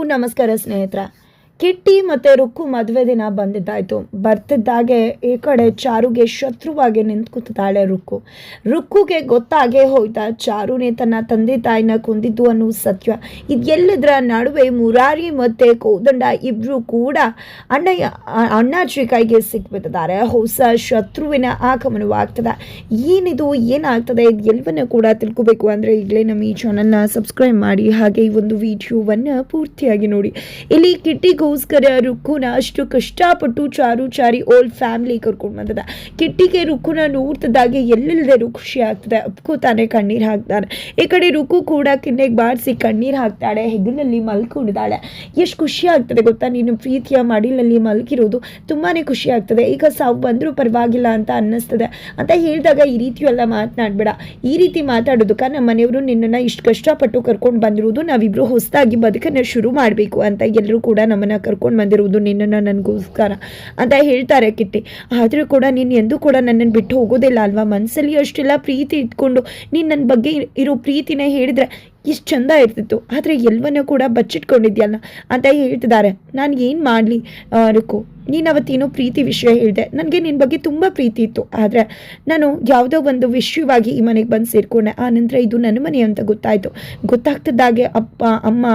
ಎಲ್ರಿಗೂ ನಮಸ್ಕಾರ ಸ್ನೇಹಿತರ ಕಿಟ್ಟಿ ಮತ್ತು ರುಕ್ಕು ಮದುವೆ ದಿನ ಬಂದಿದ್ದಾಯಿತು. ಬರ್ತಿದ್ದಾಗೆ ಈ ಕಡೆ ಚಾರುಗೆ ಶತ್ರುವಾಗಿ ನಿಂತ್ಕೊತಾಳೆ ರುಕ್ಕು. ರುಕ್ಕುಗೆ ಗೊತ್ತಾಗೇ ಹೋಯ್ತಾ ಚಾರುನೇ ತನ್ನ ತಂದೆ ತಾಯಿನ ಕೊಂದಿದ್ದು ಅನ್ನೋ ಸತ್ಯ. ಇದೆಲ್ಲದರ ನಡುವೆ ಮುರಾರಿ ಮತ್ತು ಕೋದಂಡ ಇಬ್ಬರು ಕೂಡ ಅಣ್ಣಯ್ಯ, ಅಣ್ಣಾಜಿ ಕೈಗೆ ಸಿಕ್ಬಿಟ್ಟಿದ್ದಾರೆ. ಹೊಸ ಶತ್ರುವಿನ ಆಗಮನವಾಗ್ತದೆ. ಏನಿದು, ಏನಾಗ್ತದೆ ಇದು ಕೂಡ ತಿಳ್ಕೊಬೇಕು ಅಂದರೆ ಈಗಲೇ ನಮ್ಮ ಈ ಚಾನಲ್ನ ಸಬ್ಸ್ಕ್ರೈಬ್ ಮಾಡಿ. ಹಾಗೆ ಈ ಒಂದು ವಿಡಿಯೋವನ್ನು ಪೂರ್ತಿಯಾಗಿ ನೋಡಿ. ಇಲ್ಲಿ ಕಿಟ್ಟಿಗೋಸ್ಕರ ರುಕ್ಕುನ ಅಷ್ಟು ಕಷ್ಟಪಟ್ಟು ಚಾರು ಚಾರಿ ಓಲ್ಡ್ ಫ್ಯಾಮಿಲಿ ಕರ್ಕೊಂಡು ಬಂದದ. ಕಿಟ್ಟಿಗೆ ರುಕ್ಕುನ ನೋಡ್ತಿದ್ದಾಗೆ ರು ಖುಷಿ ಆಗ್ತದೆ. ಅಪ್ಕೋತಾನೆ ಕಣ್ಣೀರು ಹಾಕ್ತಾನೆ ಈ ಕಡೆ ರುಕ್ಕು ಕೂಡ ಕಿನ್ನೆಗೆ ಬಾಡಿಸಿ ಕಣ್ಣೀರು ಹಾಕ್ತಾಳೆ. ಹೆಗಲಲ್ಲಿ ಮಲ್ಕೊಂಡಿದ್ದಾಳೆ. ಎಷ್ಟು ಖುಷಿ ಆಗ್ತದೆ ಗೊತ್ತಾ? ನೀನು ಪ್ರೀತಿಯ ಮಡಿಲಲ್ಲಿ ಮಲ್ಕಿರೋದು ತುಂಬಾ ಖುಷಿ ಆಗ್ತದೆ. ಈಗ ಸಾವು ಬಂದರೂ ಪರವಾಗಿಲ್ಲ ಅಂತ ಅನ್ನಿಸ್ತದೆ. ಅಂತ ಹೇಳಿದಾಗ ಈ ರೀತಿ ಎಲ್ಲ ಮಾತನಾಡಬೇಡ. ಈ ರೀತಿ ಮಾತಾಡೋದಕ್ಕೆ ನಮ್ಮ ಮನೆಯವರು ನಿನ್ನನ್ನು ಇಷ್ಟು ಕಷ್ಟಪಟ್ಟು ಕರ್ಕೊಂಡು ಬಂದಿರೋದು ನಾವಿಬ್ಬರು ಹೊಸದಾಗಿ ಬದುಕನ್ನು ಶುರು ಮಾಡಬೇಕು ಅಂತ ಎಲ್ಲರೂ ಕೂಡ ನಮ್ಮನ್ನು ಕರ್ಕೊಂಡು ಬಂದಿರುವುದು ನಿನ್ನನ್ನು ನನಗೋಸ್ಕರ ಅಂತ ಹೇಳ್ತಾರೆ ಕಿಟ್ಟಿ. ಆದರೂ ಕೂಡ ನೀನು ಎಂದೂ ಕೂಡ ನನ್ನನ್ನು ಬಿಟ್ಟು ಹೋಗೋದಿಲ್ಲ ಅಲ್ವಾ? ಮನಸ್ಸಲ್ಲಿ ಅಷ್ಟೆಲ್ಲ, ಪ್ರೀತಿ ಇಟ್ಕೊಂಡು ನೀನು ನನ್ನ ಬಗ್ಗೆ ಇರೋ ಪ್ರೀತಿನೇ ಹೇಳಿದ್ರೆ ಇಷ್ಟು ಚಂದ ಇರ್ತಿತ್ತು. ಆದರೆ ಎಲ್ಲವನ್ನೂ ಕೂಡ ಬಚ್ಚಿಟ್ಕೊಂಡಿದ್ಯಲ್ಲ ಅಂತ ಹೇಳ್ತಿದ್ದಾರೆ. ನಾನು ಏನು ಮಾಡಲಿ ರುಕು ನೀನು ಅವತ್ತೇನೋ ಪ್ರೀತಿ ವಿಷಯ ಹೇಳಿದೆ. ನನಗೆ ನಿನ್ನ ಬಗ್ಗೆ ತುಂಬ ಪ್ರೀತಿ ಇತ್ತು. ಆದರೆ ನಾನು ಯಾವುದೋ ಒಂದು ವಿಷಯವಾಗಿ ಈ ಮನೆಗೆ ಬಂದು ಸೇರಿಕೊಂಡೆ. ಆ ನಂತರ ಇದು ನನ್ನ ಮನೆ ಅಂತ ಗೊತ್ತಾಯಿತು. ಗೊತ್ತಾಗ್ತಿದ್ದಾಗೆ ಅಪ್ಪ, ಅಮ್ಮ,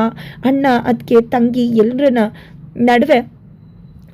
ಅಣ್ಣ ಅದಕ್ಕೆ ತಂಗಿ ಎಲ್ಲರನ್ನ ನಡುವೆ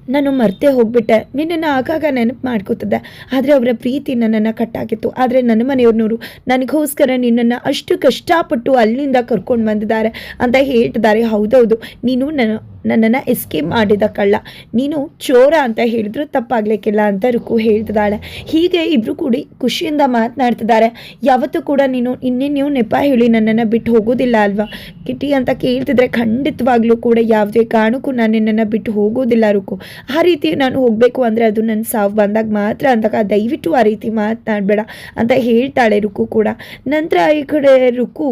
ನಾನು ಮರ್ತೆ ಹೋಗ್ಬಿಟ್ಟೆ. ನಿನ್ನನ್ನು ಆಗಾಗ ನೆನಪು ಮಾಡ್ಕೋತಿದ್ದೆ ಆದರೆ ಅವರ ಪ್ರೀತಿ ನನ್ನನ್ನು ಕಟ್ಟಾಗಿತ್ತು. ಆದರೆ ನನ್ನ ಮನೆಯವ್ರನ್ನೋರು ನನಗೋಸ್ಕರ ನಿನ್ನನ್ನು ಅಷ್ಟು ಕಷ್ಟಪಟ್ಟು ಅಲ್ಲಿಂದ ಕರ್ಕೊಂಡು ಬಂದಿದ್ದಾರೆ ಅಂತ ಹೇಳ್ತಿದ್ದಾರೆ. ಹೌದೌದು. ನೀನು ನನ್ನ ನನ್ನನ್ನು ಎಸ್ಕೇಪ್ ಮಾಡಿದ ಕಳ್ಳ. ನೀನು ಚೋರ ಅಂತ ಹೇಳಿದ್ರು ತಪ್ಪಾಗ್ಲಿಕ್ಕಿಲ್ಲ ಅಂತ ರುಕು ಹೇಳ್ತಿದ್ದಾಳೆ. ಹೀಗೆ ಇಬ್ಬರು ಕೂಡಿ ಖುಷಿಯಿಂದ ಮಾತನಾಡ್ತಿದ್ದಾರೆ. ಯಾವತ್ತೂ ಕೂಡ ನೀನು ಇನ್ನೇನು ನೆಪ ಹೇಳಿ ನನ್ನನ್ನು ಬಿಟ್ಟು ಹೋಗೋದಿಲ್ಲ ಅಲ್ವಾ? ಕಿಟಿ ಅಂತ ಕೇಳ್ತಿದ್ರೆ ಖಂಡಿತವಾಗ್ಲೂ ಕೂಡ ಯಾವುದೇ ಕಾರಣಕ್ಕೂ ನಾನು ನಿನ್ನನ್ನು ಬಿಟ್ಟು ಹೋಗೋದಿಲ್ಲ ರುಕು. ಆ ರೀತಿ ನಾನು ಹೋಗಬೇಕು ಅಂದರೆ ಅದು ನನ್ನ ಸಾವು ಬಂದಾಗ ಮಾತ್ರ ಅಂದಾಗ ದಯವಿಟ್ಟು ಆ ರೀತಿ ಮಾತನಾಡಬೇಡ ಅಂತ ಹೇಳ್ತಾಳೆ ರುಕು ಕೂಡ. ನಂತರ ಈ ಕಡೆ ರುಕು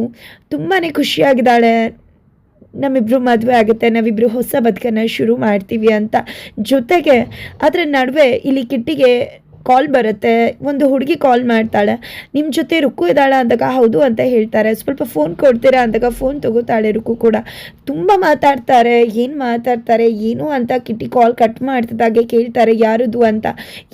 ತುಂಬಾ ಖುಷಿಯಾಗಿದ್ದಾಳೆ. ನಮ್ಮಿಬ್ರು ಮದುವೆ ಆಗುತ್ತೆ ನಾವಿಬ್ಬರು ಹೊಸ ಬದುಕನ್ನು ಶುರು ಮಾಡ್ತೀವಿ ಅಂತ ಜೊತೆಗೆ ಅದರ ನಡುವೆ ಇಲ್ಲಿ ಕಿಟ್ಟಿಗೆ ಕಾಲ್ ಬರುತ್ತೆ. ಒಂದು ಹುಡುಗಿ ಕಾಲ್ ಮಾಡ್ತಾಳೆ. ನಿಮ್ಮ ಜೊತೆ ರುಕ್ಕು ಇದ್ದಾಳೆ ಅಂದಾಗ ಹೌದು ಅಂತ ಹೇಳ್ತಾರೆ. ಸ್ವಲ್ಪ ಫೋನ್ ಕೊಡ್ತೀರಾ ಅಂದಾಗ ಫೋನ್ ತಗೋತಾಳೆ ರುಕ್ಕು ಕೂಡ. ತುಂಬ ಮಾತಾಡ್ತಾರೆ. ಏನು ಮಾತಾಡ್ತಾರೆ? ಏನು ಅಂತ ಕಿಟ್ಟಿ ಕಾಲ್ ಕಟ್ ಮಾಡ್ತಿದ್ದಾಗೆ ಕೇಳ್ತಾರೆ. ಯಾರದು ಅಂತ.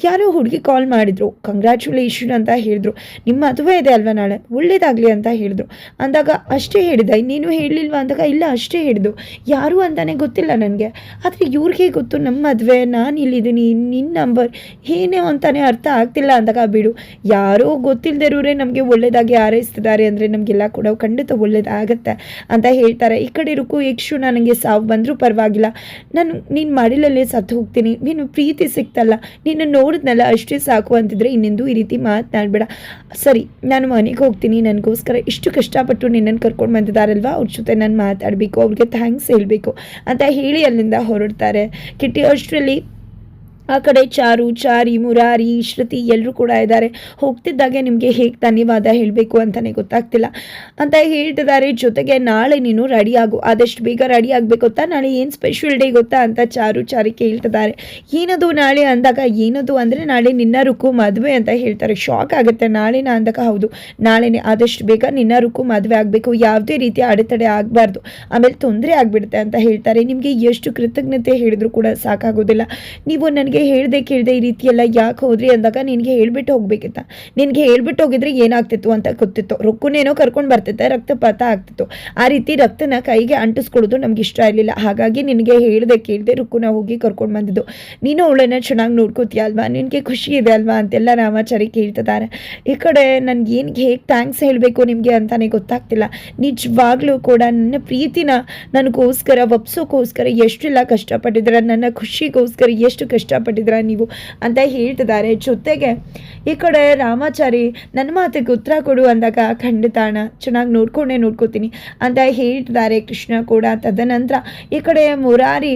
ಯಾರೋ ಹುಡುಗಿ ಕಾಲ್ ಮಾಡಿದ್ರು. ಕಂಗ್ರ್ಯಾಚುಲೇಷನ್ ಅಂತ ಹೇಳಿದ್ರು. ನಿಮ್ಮ ಮದುವೆ ಇದೆ ಅಲ್ವಾ ನಾಳೆ? ಒಳ್ಳೇದಾಗಲಿ ಅಂತ ಹೇಳಿದ್ರು. ಅಂದಾಗ ಅಷ್ಟೇ ಹೇಳಿದ. ಇನ್ನೇನು ಹೇಳಲಿಲ್ವಾ ಅಂದಾಗ, ಇಲ್ಲ, ಅಷ್ಟೇ ಹೇಳಿದ್ದು. ಯಾರು ಅಂತಲೇ ಗೊತ್ತಿಲ್ಲ ನನಗೆ. ಆದರೆ ಇವ್ರಿಗೆ ಗೊತ್ತು. ನಮ್ಮ ಮದುವೆ, ನಾನು ಇಲ್ಲಿದ್ದೀನಿ. ನಿನ್ನ ನಂಬರ್ ಏನೇ ಅಂತಾನೆ ಅರ್ಥ ಆಗ್ತಿಲ್ಲ ಅಂದಾಗ ಬಿಡು. ಯಾರೋ ಗೊತ್ತಿಲ್ಲದಿರೋರೇ ನಮಗೆ ಒಳ್ಳೇದಾಗಿ ಹಾರೈಸ್ತಿದ್ದಾರೆ ಅಂದರೆ ನಮಗೆಲ್ಲ ಕೂಡ ಖಂಡಿತ ಒಳ್ಳೇದಾಗತ್ತೆ ಅಂತ ಹೇಳ್ತಾರೆ. ಈ ಕಡೆ ರುಕು, ಯಕ್ಷು, ನನಗೆ ಸಾವು ಬಂದರೂ ಪರವಾಗಿಲ್ಲ. ನಾನು ನೀನು ಮಡಿಲಲ್ಲೇ ಸತ್ತು ಹೋಗ್ತೀನಿ. ನೀನು ಪ್ರೀತಿ ಸಿಕ್ತಲ್ಲ. ನೀನು ನೋಡಿದ್ನಲ್ಲ ಅಷ್ಟೇ ಸಾಕು ಅಂತಿದ್ರೆ ಇನ್ನೆಂದು ಈ ರೀತಿ ಮಾತನಾಡಬೇಡ. ಸರಿ, ನಾನು ಮನೆಗೆ ಹೋಗ್ತೀನಿ. ನನಗೋಸ್ಕರ ಇಷ್ಟು ಕಷ್ಟಪಟ್ಟು ನಿನ್ನನ್ನು ಕರ್ಕೊಂಡು ಬಂದಿದ್ದಾರಲ್ವಾ? ಅವ್ರ ಜೊತೆ ನಾನು ಮಾತಾಡಬೇಕು, ಅವ್ರಿಗೆ ಥ್ಯಾಂಕ್ಸ್ ಹೇಳಬೇಕು ಅಂತ ಹೇಳಿ ಅಲ್ಲಿಂದ ಹೊರಡ್ತಾರೆ. ಕಿಟ್ಟಿ, ಅಷ್ಟರಲ್ಲಿ ಆ ಕಡೆ ಚಾರು, ಚಾರಿ, ಮುರಾರಿ, ಶ್ರುತಿ ಎಲ್ಲರೂ ಕೂಡ ಇದ್ದಾರೆ. ಹೋಗ್ತಿದ್ದಾಗೆ ನಿಮಗೆ ಹೇಗೆ ಧನ್ಯವಾದ ಹೇಳಬೇಕು ಅಂತಲೇ ಗೊತ್ತಾಗ್ತಿಲ್ಲ. ಅಂತ ಹೇಳ್ತಿದ್ದಾರೆ. ಜೊತೆಗೆ ನಾಳೆ ನೀನು ರೆಡಿ ಆಗು. ಆದಷ್ಟು ಬೇಗ ರೆಡಿ ಆಗಬೇಕು ಗೊತ್ತಾ ನಾಳೆ ಏನು ಸ್ಪೆಷಲ್ ಡೇ ಗೊತ್ತಾ ಅಂತ ಚಾರು, ಚಾರಿ ಕೇಳ್ತಿದ್ದಾರೆ. ಏನದು ನಾಳೆ ಅಂದಾಗ? ಏನದು ಅಂದರೆ ನಾಳೆ ನಿನ್ನ ರುಕು ಮದುವೆ ಅಂತ ಹೇಳ್ತಾರೆ. ಶಾಕ್ ಆಗುತ್ತೆ. ನಾಳೆನ ಅಂದಾಗ? ಹೌದು. ನಾಳೆನೇ ಆದಷ್ಟು ಬೇಗ ನಿನ್ನ ರುಕು ಮದುವೆ ಆಗಬೇಕು. ಯಾವುದೇ ರೀತಿಯ ಅಡೆತಡೆ ಆಗಬಾರ್ದು. ಆಮೇಲೆ ತೊಂದರೆ ಆಗಿಬಿಡುತ್ತೆ ಅಂತ ಹೇಳ್ತಾರೆ. ನಿಮಗೆ ಎಷ್ಟು ಕೃತಜ್ಞತೆ ಹೇಳಿದ್ರು ಕೂಡ ಸಾಕಾಗೋದಿಲ್ಲ. ನೀವು ನನಗೆ ಹೇಳ್ದೆ ಕೇಳ್ದೆ ಈ ರೀತಿ ಎಲ್ಲ ಯಾಕೆ ಹೋದ್ರಿ ಅಂದಾಗ ನಿನಗೆ ಹೇಳ್ಬಿಟ್ಟು ಹೋಗ್ಬೇಕಿತ್ತ. ನಿನಗೆ ಹೇಳ್ಬಿಟ್ಟು ಹೋಗಿದ್ರೆ ಏನಾಗ್ತಿತ್ತು ಅಂತ ಗೊತ್ತಿತ್ತು. ರೊಕ್ಕನೇನೋ ಕರ್ಕೊಂಡು ಬರ್ತಿತ್ತೆ, ರಕ್ತಪಾತ ಆಗ್ತಿತ್ತು. ಆ ರೀತಿ ರಕ್ತನ ಕೈಗೆ ಅಂಟಿಸ್ಕೊಳ್ಳೋದು ನಮ್ಗೆ ಇಷ್ಟ ಇರಲಿಲ್ಲ. ಹಾಗಾಗಿ ನಿನಗೆ ಹೇಳ್ದೆ ಕೇಳ್ದೆ ರುಕ್ಕುನ ಹೋಗಿ ಕರ್ಕೊಂಡು ಬಂದಿದ್ದು. ನೀನು ಅವಳನ್ನ ಚೆನ್ನಾಗಿ ನೋಡ್ಕೋತೀಯ ಅಲ್ವಾ? ನಿನಗೆ ಖುಷಿ ಇದೆ ಅಲ್ವಾ? ಅಂತೆಲ್ಲ ರಾಮಾಚಾರಿ ಕೇಳ್ತಿದ್ದಾರೆ. ಈ ಕಡೆ ನನಗೆ ಏನು ಹೇಗೆ ಥ್ಯಾಂಕ್ಸ್ ಹೇಳಬೇಕು ನಿಮಗೆ ಅಂತಾನೆ ಗೊತ್ತಾಗ್ತಿಲ್ಲ. ನಿಜವಾಗ್ಲೂ ಕೂಡ ನನ್ನ ಪ್ರೀತಿನ ನನಗೋಸ್ಕರ ಒಪ್ಸೋಕ್ಕೋಸ್ಕರ ಎಷ್ಟೆಲ್ಲ ಕಷ್ಟಪಟ್ಟಿದ್ದಾರೆ ನನ್ನ ಖುಷಿಗೋಸ್ಕರ ಎಷ್ಟು ಕಷ್ಟಪಟ್ಟಿದ್ದೀರ ನೀವು ಅಂತ ಹೇಳ್ತಿದ್ದಾರೆ. ಜೊತೆಗೆ ಈ ಕಡೆ ರಾಮಾಚಾರಿ, ನನ್ನ ಮಾತಿಗೆ ಉತ್ತರ ಕೊಡು ಅಂದಾಗ, ಖಂಡಿತ ಅಣ್ಣ, ಚೆನ್ನಾಗಿ ನೋಡ್ಕೊಂಡೇ, ನೋಡ್ಕೋತೀನಿ ಅಂತ ಹೇಳ್ತಿದ್ದಾರೆ ಕೃಷ್ಣ ಕೂಡ. ತದನಂತರ ಈ ಕಡೆ ಮುರಾರಿ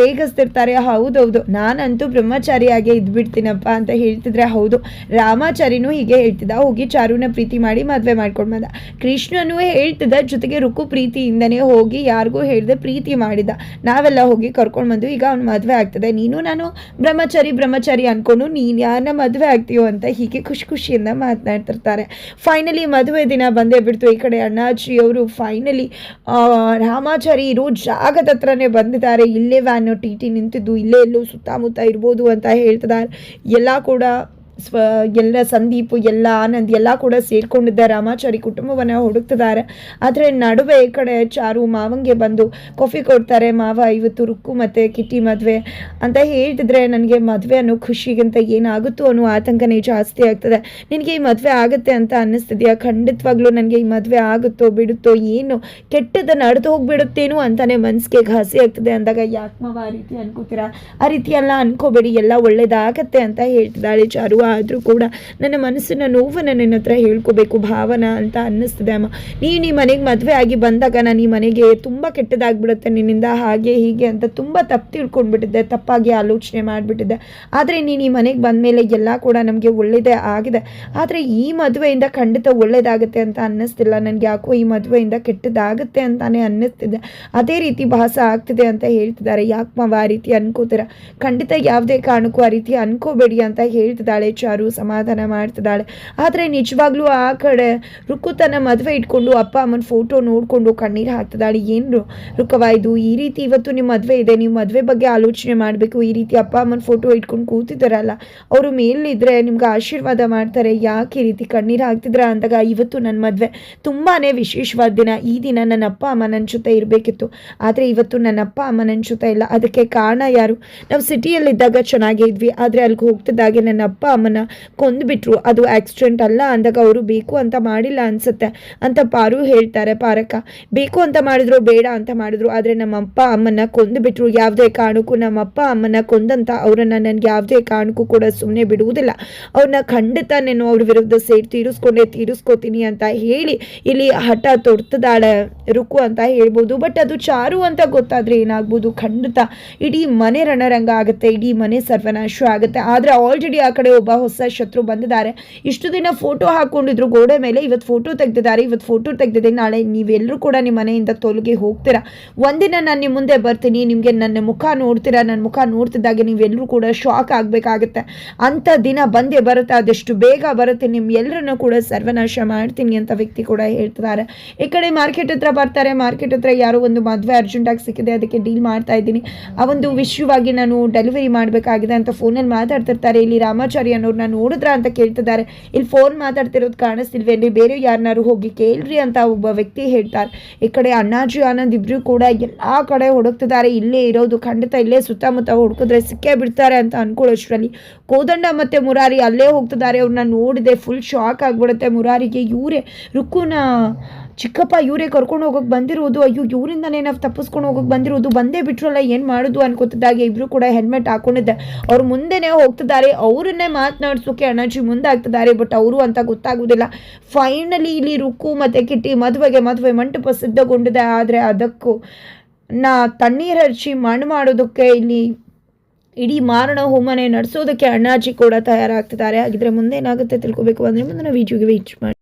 ರೇಗಿಸ್ತಿರ್ತಾರೆ. ಹೌದೌದು, ನಾನಂತೂ ಬ್ರಹ್ಮಚಾರಿಯಾಗೆ ಇದ್ಬಿಡ್ತೀನಪ್ಪ ಅಂತ ಹೇಳ್ತಿದ್ರೆ ಹೌದು. ರಾಮಾಚಾರಿನೂ ಹೀಗೆ ಹೇಳ್ತಿದ್ದ. ಹೋಗಿ ಚಾರುನ ಪ್ರೀತಿ ಮಾಡಿ ಮದುವೆ ಮಾಡ್ಕೊಂಡು ಬಂದ. ಕೃಷ್ಣನೂ ಹೇಳ್ತಿದ್ದ, ಜೊತೆಗೆ ರುಕು ಪ್ರೀತಿಯಿಂದನೇ ಹೋಗಿ ಯಾರಿಗೂ ಹೇಳಿದೆ ಪ್ರೀತಿ ಮಾಡಿದ. ನಾವೆಲ್ಲ ಹೋಗಿ ಕರ್ಕೊಂಡು ಬಂದು ಈಗ ಅವ್ನು ಮದುವೆ ಆಗ್ತದೆ. ನೀನು, ನಾನು ಬ್ರಹ್ಮಚಾರಿ ಬ್ರಹ್ಮಚಾರಿ ಅನ್ಕೊಂಡು ನೀನು ಯಾರನ್ನ ಮದುವೆ ಆಗ್ತೀಯೋ ಅಂತ ಹೀಗೆ ಖುಷಿ ಖುಷಿಯಿಂದ ಮಾತನಾಡ್ತಿರ್ತಾರೆ. ಫೈನಲಿ ಮದುವೆ ದಿನ ಬಂದೇ ಬಿಡ್ತು ಈ ಕಡೆ ಅಣ್ಣಾಜಿ ಅವರು. ಫೈನಲಿ ರಾಮಾಚಾರಿ ಇರೋ ಜಾಗದ ಹತ್ರನೇ ಬಂದಿದ್ದಾರೆ. ಇಲ್ಲೇ ವ್ಯಾನು ಟಿ ಟಿ ನಿಂತಿದ್ದು, ಇಲ್ಲೇ ಎಲ್ಲೋ ಸುತ್ತಮುತ್ತ ಇರ್ಬೋದು ಅಂತ ಹೇಳ್ತಿದ್ದಾರೆ. ಎಲ್ಲ ಕೂಡ ಸ್ವ, ಎಲ್ಲ ಸಂದೀಪ್, ಎಲ್ಲ ಆನಂದ್, ಎಲ್ಲ ಕೂಡ ಸೇರಿಕೊಂಡಿದ್ದ ರಾಮಾಚಾರಿ ಕುಟುಂಬವನ್ನು ಹುಡುಕ್ತಿದ್ದಾರೆ. ಆದರೆ ನಡುವೆ ಈ ಕಡೆ ಚಾರು ಮಾವಂಗೆ ಬಂದು ಕಾಫಿ ಕೊಡ್ತಾರೆ. ಮಾವ ಇವತ್ತು ರುಕ್ಕು ಮತ್ತು ಕಿಟ್ಟಿ ಮದುವೆ ಅಂತ ಹೇಳ್ತಿದ್ರೆ ನನಗೆ ಮದುವೆ ಅನ್ನೋ ಖುಷಿಗಿಂತ ಏನಾಗುತ್ತೋ ಅನ್ನೋ ಆತಂಕನೇ ಜಾಸ್ತಿ ಆಗ್ತದೆ. ನಿನಗೆ ಈ ಮದುವೆ ಆಗುತ್ತೆ ಅಂತ ಅನ್ನಿಸ್ತಿದ್ಯಾ? ಖಂಡಿತವಾಗ್ಲೂ ನನಗೆ ಈ ಮದುವೆ ಆಗುತ್ತೋ, ಬಿಡುತ್ತೋ, ಏನು ಕೆಟ್ಟದ ನಡೆದು ಹೋಗ್ಬಿಡುತ್ತೇನೋ ಅಂತಾನೆ ಮನಸ್ಸಿಗೆ ಘಾಸಿ ಆಗ್ತದೆ ಅಂದಾಗ ಯಾಕೆ ಮಾವ ಆ ರೀತಿ ಅನ್ಕೋತೀರಾ? ಆ ರೀತಿಯೆಲ್ಲ ಅನ್ಕೋಬೇಡಿ, ಎಲ್ಲ ಒಳ್ಳೇದಾಗತ್ತೆ ಅಂತ ಹೇಳ್ತಿದ್ದಾಳೆ ಚಾರು. ಆದರೂ ಕೂಡ ನನ್ನ ಮನಸ್ಸಿನ ನೋವನ್ನು ನಿನ್ನ ಹತ್ರ ಹೇಳ್ಕೋಬೇಕು, ಭಾವನ ಅಂತ ಅನ್ನಿಸ್ತದೆ ಅಮ್ಮ. ನೀನು ಈ ಮನೆಗೆ ಮದುವೆ ಆಗಿ ಬಂದಾಗ ನಾನು ಈ ಮನೆಗೆ ತುಂಬ ಕೆಟ್ಟದಾಗ್ಬಿಡುತ್ತೆ ನಿನ್ನಿಂದ, ಹಾಗೆ ಹೀಗೆ ಅಂತ ತುಂಬ ತಪ್ಪು ತಿಳ್ಕೊಂಡ್ಬಿಟ್ಟಿದ್ದೆ, ತಪ್ಪಾಗಿ ಆಲೋಚನೆ ಮಾಡಿಬಿಟ್ಟಿದ್ದೆ. ಆದರೆ ನೀನು ಈ ಮನೆಗೆ ಬಂದ ಮೇಲೆ ಎಲ್ಲ ಕೂಡ ನಮಗೆ ಒಳ್ಳೆಯದೇ ಆಗಿದೆ. ಆದರೆ ಈ ಮದುವೆಯಿಂದ ಖಂಡಿತ ಒಳ್ಳೇದಾಗುತ್ತೆ ಅಂತ ಅನ್ನಿಸ್ತಿಲ್ಲ. ನನಗೆ ಯಾಕೋ ಈ ಮದುವೆಯಿಂದ ಕೆಟ್ಟದಾಗುತ್ತೆ ಅಂತಾನೆ ಅನ್ನಿಸ್ತಿದೆ. ಅದೇ ರೀತಿ ಭಾಸ ಆಗ್ತಿದೆ ಅಂತ ಹೇಳ್ತಿದ್ದಾರೆ. ಯಾಕೆ ಮಾವ ಆ ರೀತಿ ಅನ್ಕೋತೀರ? ಖಂಡಿತ ಯಾವುದೇ ಕಾರಣಕ್ಕೂ ಆ ರೀತಿ ಅನ್ಕೋಬೇಡಿ ಅಂತ ಹೇಳ್ತಿದ್ದಾಳೆ ಚಾರು ಸಮಾಧಾನ ಮಾಡ್ತಿದ್ದಾಳೆ. ಆದರೆ ನಿಜವಾಗ್ಲೂ ಆ ಕಡೆ ರುಕ್ಕು ತನ್ನ ಮದುವೆ ಇಟ್ಕೊಂಡು ಅಪ್ಪ ಅಮ್ಮನ ಫೋಟೋ ನೋಡಿಕೊಂಡು ಕಣ್ಣೀರು ಹಾಕ್ತಿದ್ದಾಳೆ. ಏನು ರುಕ್ಕವ ಈ ರೀತಿ ಇವತ್ತು ನಿಮ್ಮ ಮದುವೆ ಇದೆ. ನೀವು ಮದುವೆ ಬಗ್ಗೆ ಆಲೋಚನೆ ಮಾಡಬೇಕು. ಈ ರೀತಿ ಅಪ್ಪ ಅಮ್ಮನ ಫೋಟೋ ಇಟ್ಕೊಂಡು ಕೂತಿದ್ದಾರಲ್ಲ, ಅವರು ಮೇಲಿದ್ರೆ ನಿಮ್ಗೆ ಆಶೀರ್ವಾದ ಮಾಡ್ತಾರೆ. ಯಾಕೆ ಈ ರೀತಿ ಕಣ್ಣೀರು ಹಾಕ್ತಿದ್ರ ಅಂದಾಗ ಇವತ್ತು ನನ್ನ ಮದುವೆ. ತುಂಬಾ ವಿಶೇಷವಾದ ದಿನ. ಈ ದಿನ ನನ್ನ ಅಪ್ಪ ಅಮ್ಮ ನನ್ನ ಜೊತೆ ಇರಬೇಕಿತ್ತು. ಆದರೆ ಇವತ್ತು ನನ್ನ ಅಪ್ಪ ಅಮ್ಮ ನನ್ನ ಜೊತೆ ಇಲ್ಲ. ಅದಕ್ಕೆ ಕಾರಣ ಯಾರು? ನಾವು ಸಿಟಿಯಲ್ಲಿದ್ದಾಗ ಚೆನ್ನಾಗೇ ಇದ್ವಿ. ಆದರೆ ಅಲ್ಲಿಗೆ ಹೋಗ್ತಿದ್ದಾಗೆ ನನ್ನ ಅಪ್ಪ ಅಮ್ಮನ ಕೊಂದುಬಿಟ್ರು. ಅದು ಆಕ್ಸಿಡೆಂಟ್ ಅಲ್ಲ, ಅಂದಾಗ ಅವರು ಬೇಕು ಅಂತ ಮಾಡಿಲ್ಲ ಅನ್ಸುತ್ತೆ ಅಂತ ಪಾರು ಹೇಳ್ತಾರೆ ಪಾರಕ ಬೇಕು ಅಂತ ಮಾಡಿದ್ರು, ಬೇಡ ಅಂತ ಮಾಡಿದ್ರು, ಆದರೆ ನಮ್ಮ ಅಪ್ಪ ಅಮ್ಮನ ಕೊಂದುಬಿಟ್ರು. ಯಾವುದೇ ಕಾರಣಕ್ಕೂ ನಮ್ಮ ಅಪ್ಪ ಅಮ್ಮನ ಕೊಂದಂತ ಅವರನ್ನು ನನಗೆ ಯಾವುದೇ ಕಾರಣಕ್ಕೂ ಕೂಡ ಸುಮ್ಮನೆ ಬಿಡುವುದಿಲ್ಲ. ಅವ್ರನ್ನ ಖಂಡಿತ ನಾನು ಅವ್ರ ವಿರುದ್ಧ ಸೇರಿ ತೀರಿಸ್ಕೊಂಡೆ, ತೀರಿಸ್ಕೋತೀನಿ ಅಂತ ಹೇಳಿ ಇಲ್ಲಿ ಹಠ ತೊಡ್ತದಾಳೆ ರುಕು ಅಂತ ಹೇಳ್ಬೋದು. ಬಟ್ ಅದು ಚಾರು ಅಂತ ಗೊತ್ತಾದ್ರೆ ಏನಾಗ್ಬೋದು? ಖಂಡಿತ ಇಡೀ ಮನೆ ರಣರಂಗ ಆಗುತ್ತೆ, ಇಡೀ ಮನೆ ಸರ್ವನಾಶ ಆಗುತ್ತೆ. ಆದರೆ ಆಲ್ರೆಡಿ ಆ ಕಡೆ ಒಬ್ಬ ಹೊಸ ಶತ್ರು ಬಂದಿದ್ದಾರೆ. ಇಷ್ಟು ದಿನ ಫೋಟೋ ಹಾಕೊಂಡಿದ್ರು, ಗೋಡೆ ಮೇಲೆ ಇವತ್ತು ಫೋಟೋ ತೆಗೆದಿದ್ದಾರೆ. ಇವತ್ತು ಫೋಟೋ ತೆಗೆದಿದೆ. ನಾಳೆ ನೀವೆಲ್ಲರೂ ಕೂಡ ನಿಮ್ಮ ಮನೆಯಿಂದ ತೊಲಗಿ ಹೋಗ್ತೀರಾ? ಒಂದಿನ ನಾನು ನಿಮ್ಮ ಮುಂದೆ ಬರ್ತೀನಿ. ನಿಮಗೆ ನನ್ನ ಮುಖ ನೋಡ್ತೀರಾ? ನನ್ನ ಮುಖ ನೋಡ್ತಿದ್ದಾಗ ನೀವೆಲ್ಲರೂ ಕೂಡ ಶಾಕ್ ಆಗಬೇಕಾಗುತ್ತೆ. ಅಂಥ ದಿನ ಬಂದೇ ಬರುತ್ತೆ. ಅದೆಷ್ಟು ಬೇಗ ಬರುತ್ತೆ. ನಿಮ್ಮ ಎಲ್ಲರನ್ನು ಕೂಡ ಸರ್ವನಾಶ ಮಾಡ್ತೀನಿ ಅಂತ ವ್ಯಕ್ತಿ ಕೂಡ ಹೇಳ್ತಿದ್ದಾರೆ. ಈ ಕಡೆ ಮಾರ್ಕೆಟ್ ಹತ್ರ ಬರ್ತಾರೆ. ಮಾರ್ಕೆಟ್ ಹತ್ರ ಯಾರೋ ಒಂದು ಮದುವೆ ಅರ್ಜೆಂಟಾಗಿ ಸಿಕ್ಕಿದೆ. ಅದಕ್ಕೆ ಡೀಲ್ ಮಾಡ್ತಾ ಇದ್ದೀನಿ. ಆ ಒಂದು ವಿಷಯವಾಗಿ ನಾನು ಡೆಲಿವರಿ ಮಾಡಬೇಕಾಗಿದೆ ಅಂತ ಫೋನಲ್ಲಿ ಮಾತಾಡ್ತಿರ್ತಾರೆ. ಇಲ್ಲಿ ರಾಮಾಚಾರಿ ಅನ್ನೋರ್ನ ನೋಡಿದ್ರ ಅಂತ ಕೇಳ್ತಿದ್ದಾರೆ. ಇಲ್ಲಿ ಫೋನ್ ಮಾತಾಡ್ತಿರೋದು ಕಾಣಿಸ್ತಿಲ್ವೇನ್ರಿ ಬೇರೆ ಯಾರನ್ನಾರು ಹೋಗಿ ಕೇಳ್ರಿ ಅಂತ ಒಬ್ಬ ವ್ಯಕ್ತಿ ಹೇಳ್ತಾರೆ. ಈ ಕಡೆ ಅಣ್ಣಾಜಿ, ಆನಂದ್ ಇಬ್ರು ಕೂಡ ಎಲ್ಲ ಕಡೆ ಹುಡುಕ್ತಿದ್ದಾರೆ. ಇಲ್ಲೇ ಇರೋದು ಖಂಡಿತ ಇಲ್ಲೇ ಸುತ್ತಮುತ್ತ ಹುಡುಕಿದ್ರೆ ಸಿಕ್ಕೇ ಬಿಡ್ತಾರೆ ಅಂತ ಅನ್ಕೊಳ್ಳೋಷ್ಟ್ರಲ್ಲಿ. ಕೋದಂಡ ಮತ್ತು ಮುರಾರಿ ಅಲ್ಲೇ ಹೋಗ್ತಿದ್ದಾರೆ. ಅವ್ರನ್ನ ನೋಡಿದೆ ಫುಲ್ ಶಾಕ್ ಆಗಿಬಿಡುತ್ತೆ ಮುರಾರಿಗೆ. ಇವರೇ ರುಕ್ಕುನ ಚಿಕ್ಕಪ್ಪ ಇವರೇ ಕರ್ಕೊಂಡು ಹೋಗೋಕೆ ಬಂದಿರೋದು. ಅಯ್ಯೋ, ಇವರಿಂದನೇ ನಾವು ತಪ್ಪಿಸ್ಕೊಂಡು ಹೋಗೋಕೆ ಬಂದಿರೋದು. ಬಂದೇ ಬಿಟ್ರಲ್ಲ, ಏನು ಮಾಡೋದು ಅನ್ಕೋತಿದ್ದಾಗ. ಇಬ್ಬರು ಕೂಡ ಹೆಲ್ಮೆಟ್ ಹಾಕೊಂಡಿದ್ದೆ. ಅವ್ರು ಮುಂದೆನೇ ಹೋಗ್ತಿದ್ದಾರೆ. ಅವರನ್ನೇ ಮಾತನಾಡ್ಸೋಕೆ ಮುಂದೆ ಆಗ್ತಿದ್ದಾರೆ ಬಟ್ ಅವರು ಅಂತ ಗೊತ್ತಾಗೋದಿಲ್ಲ. ಫೈನಲಿ ಇಲ್ಲಿ ರುಕ್ಕು ಮತ್ತು ಕಿಟ್ಟಿ ಮದುವೆಗೆ ಮದುವೆ ಮಂಟಪ ಸಿದ್ಧಗೊಂಡಿದೆ, ಆದರೆ ಅದಕ್ಕೂ ನಾ ತಣ್ಣೀರು ಹಚ್ಚಿ ಮಣ್ಣು ಮಾಡೋದಕ್ಕೆ ಇಲ್ಲಿ ಇಡೀ ಮಾರಣ ಹೋಮನೆ ನಡೆಸೋದಕ್ಕೆ ಅಣ್ಣಾಜಿ ಕೂಡ ತಯಾರಾಗ್ತಿದ್ದಾರೆ. ಹಾಗಿದ್ರೆ ಮುಂದೆ ಏನಾಗುತ್ತೆ ತಿಳ್ಕೊಬೇಕು ಅಂದರೆ ಮುಂದಿನ ವಿಡಿಯೋಗೆ ವೇಟ್ ಮಾಡಿ.